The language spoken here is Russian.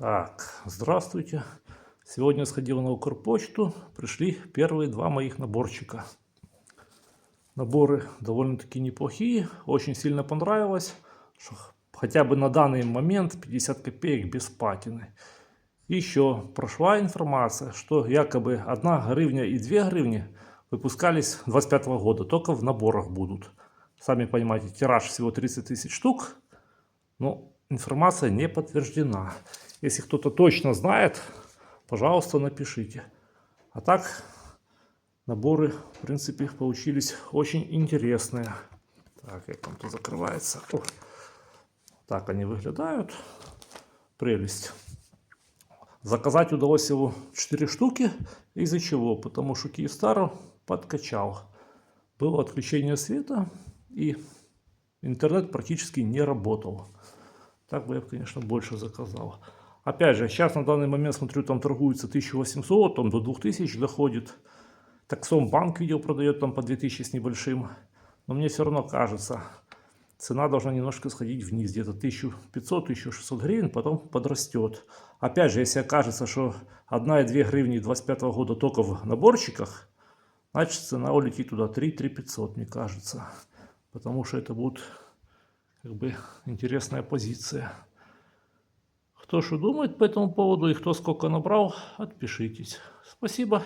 Так, здравствуйте. Сегодня сходил на Укрпочту. Пришли первые два моих наборчика. Наборы довольно-таки неплохие. Очень сильно понравилось. что хотя бы на данный момент 50 копеек без патины. Еще прошла информация, что якобы 1 гривня и 2 гривни выпускались 25 года. Только в наборах будут. Сами понимаете, тираж всего 30 тысяч штук. Но информация не подтверждена. Если кто-то точно знает, пожалуйста, напишите. А так, наборы, в принципе, получились очень интересные. Так, как там тут закрывается. О, так они выглядают. Прелесть. Заказать удалось всего 4 штуки. Из-за чего? Потому что Киевстар подкачал. Было отключение света и интернет практически не работал. Так бы я, конечно, больше заказал. Опять же, сейчас на данный момент, смотрю, там торгуется 1800, там до 2000 доходит. Таксом банк видел, продает там по 2000 с небольшим. Но мне все равно кажется, цена должна немножко сходить вниз, где-то 1500-1600 гривен, потом подрастет. Опять же, если окажется, что 1 и 2 гривни 25 года только в наборчиках, значит цена улетит туда 3-3 мне кажется. Потому что это будет как бы интересная позиция. Кто что думает по этому поводу и кто сколько набрал, отпишитесь. Спасибо.